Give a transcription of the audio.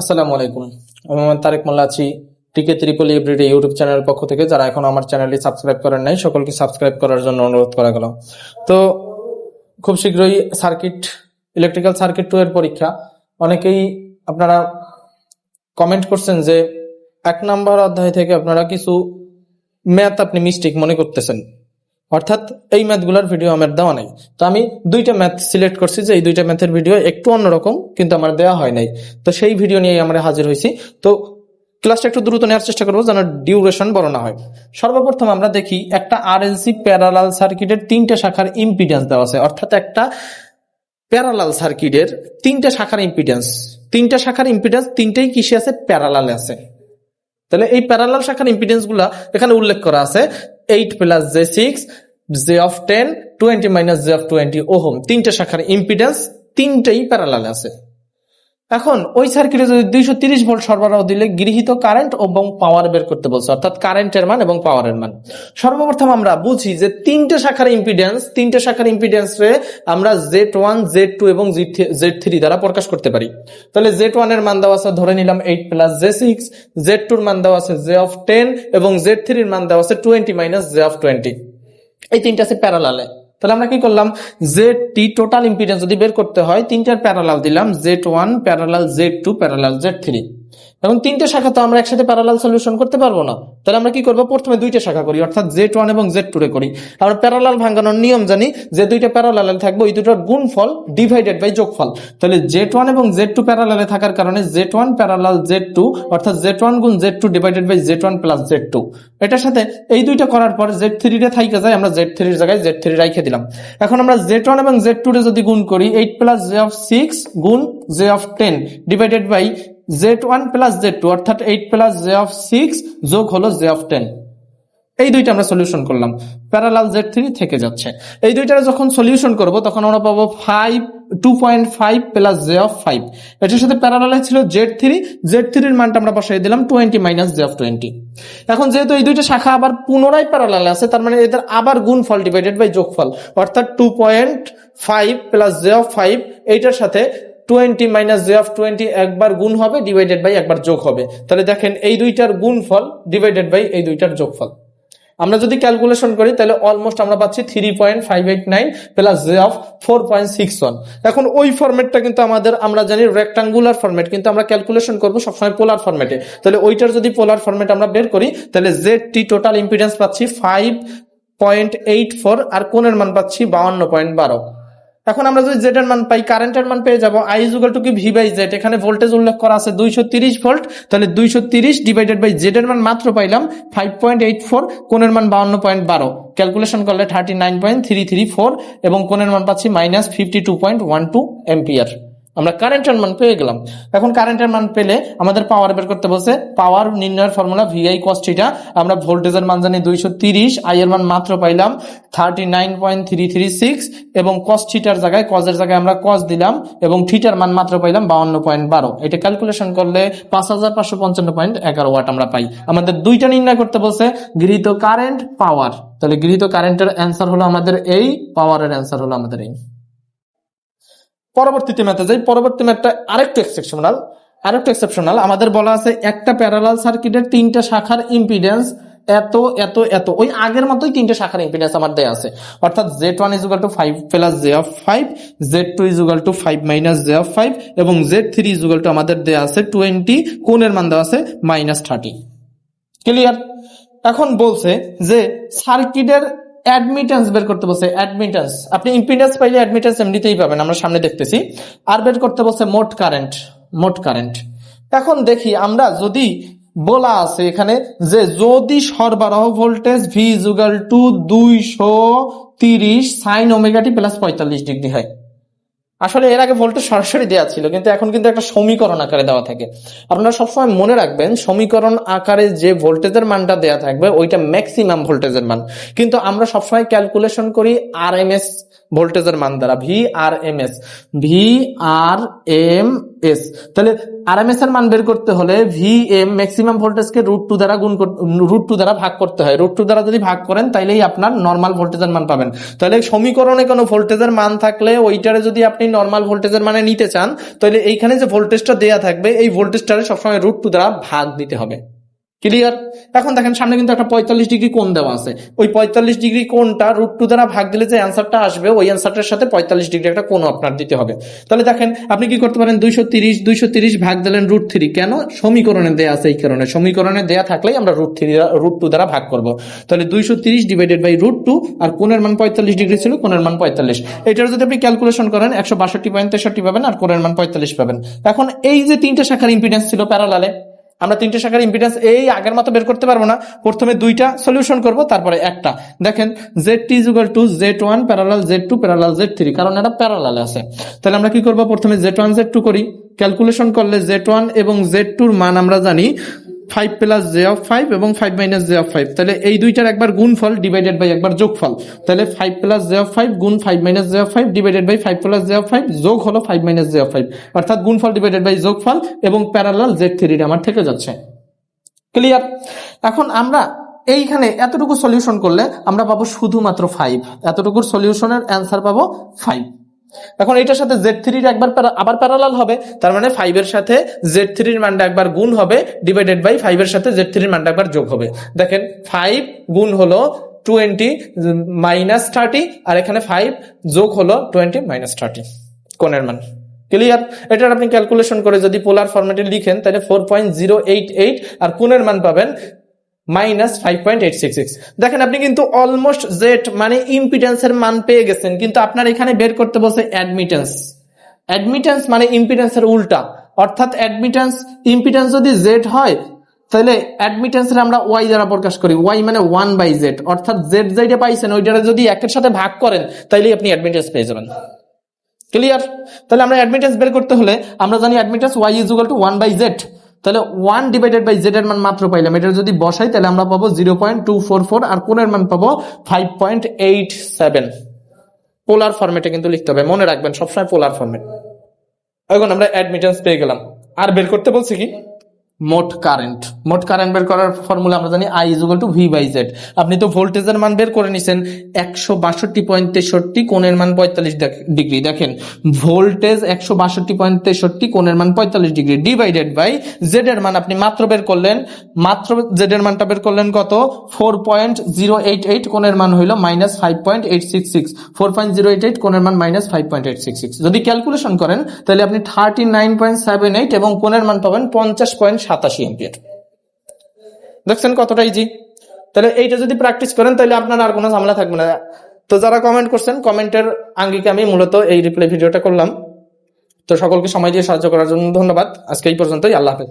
আসসালামু আলাইকুম। আমি তারেক মোল্লা আছি টিকে ত্রিপল এভরিডে ইউটিউব চ্যানেলের পক্ষ থেকে। যারা এখন আমার চ্যানেলটি সাবস্ক্রাইব করেন নাই, সকলকে সাবস্ক্রাইব করার জন্য অনুরোধ করা গেল। তো খুব শীঘ্রই সার্কিট, ইলেকট্রিক্যাল সার্কিট টু এর পরীক্ষা। অনেকেই আপনারা কমেন্ট করছেন যে, এক নাম্বার অধ্যায় থেকে আপনারা কিছু ম্যাথ আপনি মিস্টেক মনে করতেছেন। অর্থাৎ এই ম্যাথগুলোর ভিডিও আমার দেওয়া নাই। তো আমি দুইটা ম্যাথ সিলেক্ট করছি যে এই দুইটা ম্যাথের ভিডিও একটু অন্যরকম, কিন্তু আমার দেওয়া হয় নাই। তো সেই ভিডিও নিয়ে আমরা হাজির হয়েছি। তো ক্লাসটা একটু দ্রুত নেওয়ার চেষ্টা করব যেন ডিউরেশন বড় না হয়। সর্বপ্রথম আমরা দেখি একটা আরএলসি প্যারালাল সার্কিটের তিনটা শাখার ইম্পিডেন্স দেওয়া আছে। অর্থাৎ একটা প্যারালাল সার্কিটের তিনটা শাখার ইম্পিডেন্স তিনটা শাখার ইম্পিডেন্স তিনটাই কিসে আছে? প্যারালালে আছে। তাহলে এই প্যারালাল শাখার ইম্পিডেন্সগুলা এখানে উল্লেখ করা আছে। Eight plus J six J of ten twenty minus J of twenty ohm. তিনটা শাখার ইম্পিডেন্স তিনটাই প্যারালাল আছে। এখন ওই সার্কিটে যদি দুইশো তিরিশ ভোল্ট সরবরাহ দিলে গৃহীত কারেন্ট এবং পাওয়ার বের করতে বলছে, অর্থাৎ কারেন্টের মান এবং পাওয়ারের মান। সর্বপ্রথম আমরা বুঝি যে তিনটে শাখার ইম্পিডেন্স তিনটে শাখার ইম্পিডেন্স রে আমরা জেড ওয়ান জেড টু এবং জেড থ্রি দ্বারা প্রকাশ করতে পারি। তাহলে জেড ওয়ানের মান দেওয়া আছে, ধরে নিলাম eight plus J six Z টুর মান দেওয়া আছে জে অফ টেন এবং জেড থ্রির মান দেওয়া আছে twenty minus J of twenty এই তিনটা আছে প্যারালালে তাহলে আমরা কি করলাম? জেড টি টোটাল ইম্পিডেন্স যদি বের করতে হয়, তিনটার প্যারালাল দিলাম Z one parallel Z two parallel Z three এবং তিনটে শাখা তো আমরা একসাথে প্যারালাল সলিউশন করতে পারব না। তাহলে আমরা কি করব? প্রথমে দুইটা শাখা করি, অর্থাৎ জেড ওয়ান এবং জেড টু রে করি। আমরা প্যারালাল ভাঙানোর নিয়ম জানি, যে দুইটা প্যারালালে থাকবে ওই দুটোর গুণফল ডিভাইডেড বাই যোগফল। তাহলে জেড ওয়ান এবং জেড টু প্যারালালে থাকার কারণে Z one parallel Z two অর্থাৎ জেড ওয়ান গুণ Z two divided by Z one plus Z two এটার সাথে এই দুইটা করার পর জেড থ্রি রে থাইকে যায়, আমরা জেড থ্রির জায়গায় জেড থ্রি রাইখে দিলাম। এখন আমরা জেড ওয়ান এবং জেড টু রে যদি গুণ করি eight plus J of six গুণ J of ten divided by Z one plus Z two অর্থাৎ eight plus J of six যোগ হলো জে অফ টেন এই দুইটা আমরা সলিউশন করলাম। প্যারালাল জেড থ্রি থেকে যাচ্ছে। এই দুইটার যখন সলিউশন করব, তখন আমরা পাবো five two point five plus J of five এটার সাথে প্যারালালে ছিল জেড থ্রি জেড থ্রির মানটা আমরা বসাই দিলাম twenty minus J of twenty এখন যেহেতু এই দুইটা শাখা আবার পুনরায় প্যারালালে আছে, তার মানে এদের আবার গুণফল ডিভাইডেড বাই যোগফল। অর্থাৎ two point five plus J of five এইটার সাথে twenty minus J of twenty একবার গুণ হবে ডিভাইডেড বাই একবার যোগ হবে। তাহলে দেখেন, এই দুইটার গুণফল ডিভাইডেড বাই এই দুইটার যোগফল। আমরা যদি ক্যালকুলেশন করি, তাহলে অলমোস্ট আমরা পাচ্ছি three point five eight nine plus J of four point six one এখন ওই ফরম্যাটটা কিন্তু আমাদের, আমরা জানি রেক্টাঙ্গুলার ফরম্যাট কিন্তু আমরা ক্যালকুলেশন করব সবসময় পোলার ফর্মেটে তাহলে ওইটার যদি পোলার ফর্মেট আমরা বের করি, তাহলে জেড টি টোটাল ইম্পিডেন্স পাচ্ছি ফাইভ পয়েন্ট এইট ফোর আর কোনের মান পাচ্ছি বাউন্ন পয়েন্ট বারো। এখন আমরা যদি জেড এর মান পাই কারেন্টের মান পেয়ে যাব আই ইজুগাল টু কি? ভি বাই জেড এখানে ভোল্টেজ উল্লেখ করা আছে দুইশো তিরিশ ভোল্ট তাহলে দুইশো তিরিশ ডিভাইডেড বাই জেড এর মান মাত্র পাইলাম ফাইভ পয়েন্ট এইট ফোর কোণের মান বাউন্ন পয়েন্ট বারো। ক্যালকুলেশন করলে thirty nine point three three four এবং কোণের মান পাচ্ছি minus fifty two point one two ampere আমরা কারেন্টের মান পেয়ে গেলাম। এখন কারেন্টের মান পেলে আমাদের পাওয়ার বের করতে বলছে পাওয়ার নির্ণয়ের ফর্মুলা ভিআই কস্টিটা আমরা ভোল্টেজের মান জানি দুইশো তিরিশ আই এর মান মাত্র পাইলাম thirty nine point three three six এবং কস থিটার জায়গায় কজের জায়গায় আমরা কস দিলাম এবং থিটার মান মাত্র পাইলাম বাউন্ন পয়েন্ট বারো। এটা ক্যালকুলেশন করলে পাঁচ হাজার পাঁচশো পঞ্চান্ন পয়েন্ট এগারো ওয়াট আমরা পাই। আমাদের দুইটা নির্ণয় করতে বলছে, গৃহীত কারেন্ট পাওয়ার তাহলে গৃহীত কারেন্টের অ্যান্সার হলো আমাদের এই পাওয়ারের অ্যান্সার হলো আমাদের এই। পরবর্তীতে ম্যাথে যাই, পরবর্তী ম্যাথটা আরেকটু এক্সেপশনাল আরেকটু এক্সেপশনাল আমাদের বলা আছে একটা প্যারালাল সার্কিটের তিনটা শাখার ইম্পিডেন্স এত এত এত। ওই আগের মতোই তিনটে শাখার ইম্পিডেন্স আমার দেয়া আছে। অর্থাৎ Z one equal to five plus J of five Z two equal to five minus J of five এবং জেড থ্রি ইজুগাল টু আমাদের দেয়া আছে টোয়েন্টি কোণের মান দেওয়া আছে মাইনাস থার্টি ক্লিয়ার এখন বলছে যে সার্কিটের অ্যাডমিটেন্স বের করতে বলছে অ্যাডমিটেন্স আপনি ইম্পিডেন্স পাইলে অ্যাডমিটেন্স এমনিতেই পাবেন, আমরা সামনে দেখতেছি। আর বের করতে বলছে, মোট কারেন্ট মোট কারেন্ট এখন দেখি, আমরা যদি বলা আছে এখানে যে যদি সরবরাহ ভোল্টেজ ভি যুগাল টু দুইশো তিরিশ সাইন ওমেগাটি প্লাস পঁয়তাল্লিশ ডিগ্রি হয় আসলে এর আগে ভোল্টেজ সরাসরি দেওয়া ছিল, কিন্তু এখন কিন্তু একটা সমীকরণ আকারে দেওয়া থাকে। আপনারা সবসময় মনে রাখবেন, সমীকরণ আকারে যে ভোল্টেজের মানটা দেওয়া থাকবে, ওইটা ম্যাক্সিমাম ভোল্টেজের মান। কিন্তু আমরা সবসময় ক্যালকুলেশন করি আর এম এস ভোল্টেজের মান দ্বারা V R M S V R M S তাহলে আরএমএস এর মান বের করতে হলে ভি এম ম্যাক্সিমাম ভোল্টেজকে রুট টু দ্বারা গুণ রুট টু দ্বারা ভাগ করতে হয়। রুট টু দ্বারা যদি ভাগ করেন, তাইলেই আপনার নর্মাল ভোল্টেজের মান পাবেন। তাহলে সমীকরণে কোনো ভোল্টেজের মান থাকলে ওইটারে যদি আপনি নর্মাল ভোল্টেজের মানে নিতে চান তাহলে এইখানে যে ভোল্টেজটা দেয়া থাকবে, এই ভোল্টেজটারে সবসময় রুট টু দ্বারা ভাগ দিতে হবে। ক্লিয়ার এখন দেখেন, সামনে কিন্তু একটা পঁয়তাল্লিশ ডিগ্রি কোণ দেওয়া আছে। ওই পঁয়তাল্লিশ ডিগ্রি কোণটা রুট টু দ্বারা ভাগ দিলে যে অ্যান্সারটা আসবে, ওই অ্যান্সারটার সাথে পঁয়তাল্লিশ ডিগ্রি একটা কোণ আপনার দিতে হবে। তাহলে দেখেন, আপনি কি করতে পারেন, দুইশো তিরিশ দুইশো তিরিশ ভাগ দিলেন রুট থ্রি কেন? সমীকরণে দেয়া আছে এই কারণে। সমীকরণে দেয়া থাকলেই আমরা রুট থ্রি রুট টু দ্বারা ভাগ করব। তাহলে দুইশো তিরিশ ডিভাইডেড বাই রুট টু আর কোণের মান পঁয়তাল্লিশ ডিগ্রি ছিল, কোণের মান পঁয়তাল্লিশ। এটার যদি আপনি ক্যালকুলেশন করেন, একশো বাষট্টি পয়েন্ট তেষট্টি পাবেন, আর কোণের মান পঁয়তাল্লিশ পাবেন। এখন এই যে তিনটা শাখার ইম্পিডেন্স ছিল প্যারালালে আমরা তিনটে শাখার ইম্পিডেন্স এই আগের মতো বের করতে পারব না। প্রথমে দুইটা সলিউশন করব, তারপরে একটা। দেখেন Z T equal to Z one parallel Z two parallel Z three কারণ এটা প্যারালাল আছে। তাহলে আমরা কি করব? প্রথমে জেড ওয়ান জেড টু করি। ক্যালকুলেশন করলে জেড ওয়ান এবং জেড টুর মান আমরা জানি five plus J of five এবং five minus J of five তাহলে এই দুইটার একবার গুণফল ডিভাইডেড বাই একবার যোগফল। তাহলে five plus J of five গুণ five minus J of five divided by five plus J of five যোগ হলো five minus J of five অর্থাৎ গুণফল ডিভাইডেড বাই যোগফল এবং প্যারালাল জেড থ্রিটা আমার থেকে যাচ্ছে। ক্লিয়ার এখন আমরা এইখানে এতটুকু সলিউশন করলে আমরা পাবো শুধুমাত্র ফাইভ এতটুকুর সলিউশনের অ্যান্সার পাবো ফাইভ এখন এটার সাথে জেড থ্রির একবার আবার প্যারালাল হবে। তার মানে ফাইভ এর সাথে জেড থ্রির মানটা একবার গুণ হবে ডিভাইডেড বাই ফাইভ এর সাথে জেড থ্রির মানটা একবার যোগ হবে। দেখেন ফাইভ গুণ হলো টোয়েন্টি মাইনাস থার্টি আর এখানে ফাইভ যোগ হলো টোয়েন্টি মাইনাস থার্টি কোণের মান। ক্লিয়ার এটার আপনি ক্যালকুলেশন করে যদি পোলার ফরম্যাটে লিখেন, তাহলে four point zero eight eight আর কোণের মান পাবেন minus five point eight six six দেখেন, আপনি কিন্তু অলমোস্ট জেড মানে ইম্পিডেন্সের মান পেয়ে গেছেন, কিন্তু আপনার এখানে বের করতে বলছে অ্যাডমিটেন্স অ্যাডমিটেন্স মানে ইম্পিডেন্সের উল্টা। অর্থাৎ অ্যাডমিটেন্স ইম্পিডেন্স যদি জেড হয়, তাহলে অ্যাডমিটেন্সের আমরা ওয়াই দ্বারা প্রকাশ করি। ওয়াই মানে ওয়ান বাই জেড অর্থাৎ জেড যেটা পাইছেন ওইটা যদি একের সাথে ভাগ করেন তাইলে আপনি অ্যাডমিটেন্স পেয়ে যাবেন। ক্লিয়ার তাহলে আমরা অ্যাডমিটেন্স বের করতে হলে আমরা জানি admittance Y is equal to one by Z তাহলে ওয়ান ডিভাইডেড বাই জেড এর মান মাত্র পাইলাম। এটা যদি বসাই, তাহলে আমরা পাবো zero point two four four আর কোনের মান পাবো five point eight seven polar ফর্মেটে কিন্তু লিখতে হবে। মনে রাখবেন, সবসময় পোলার ফর্মেট এখন আমরা অ্যাডমিটেন্স পেয়ে গেলাম। আর বের করতে বলছি কি? মোট কারেন্ট। মোট কারেন্ট বের করার ফর্মুলা আমরা জানি I equal to V by Z আপনি তো ভোল্টেজের মান বের করে নিছেন, একশো বাষট্টি পয়েন্ট তেষট্টি কোণের মান পঁয়তাল্লিশ ডিগ্রি। দেখেন, ভোল্টেজ একশো বাষট্টি পয়েন্ট তেষট্টি কোণের মান পঁয়তাল্লিশ ডিগ্রি। ডিভাইডেড বাই জেড এর মান আপনি মাত্র বের করলেন, মাত্র জেড এর মানটা বের করলেন কত? Four point zero eight eight কোণের মান হইল minus five point eight six six four point zero eight eight কোণের মান minus five point eight six six যদি ক্যালকুলেশন করেন, তাহলে আপনি thirty nine point seven eight এবং কোণের মান পাবেন পঞ্চাশ পয়েন্ট সাতাশি এম্পিয়ার। দেখছেন কতটা ইজি তাহলে এইটা যদি প্র্যাকটিস করেন, তাহলে আপনার আর কোনো ঝামেলা থাকবে না। তো যারা কমেন্ট করছেন, কমেন্টের আঙ্গিকে আমি মূলত এই রিপ্লাই ভিডিওটা করলাম। তো সকলকে সময় দিয়ে সাহায্য করার জন্য ধন্যবাদ। আজকে এই পর্যন্তই, আল্লাহ হাফেজ।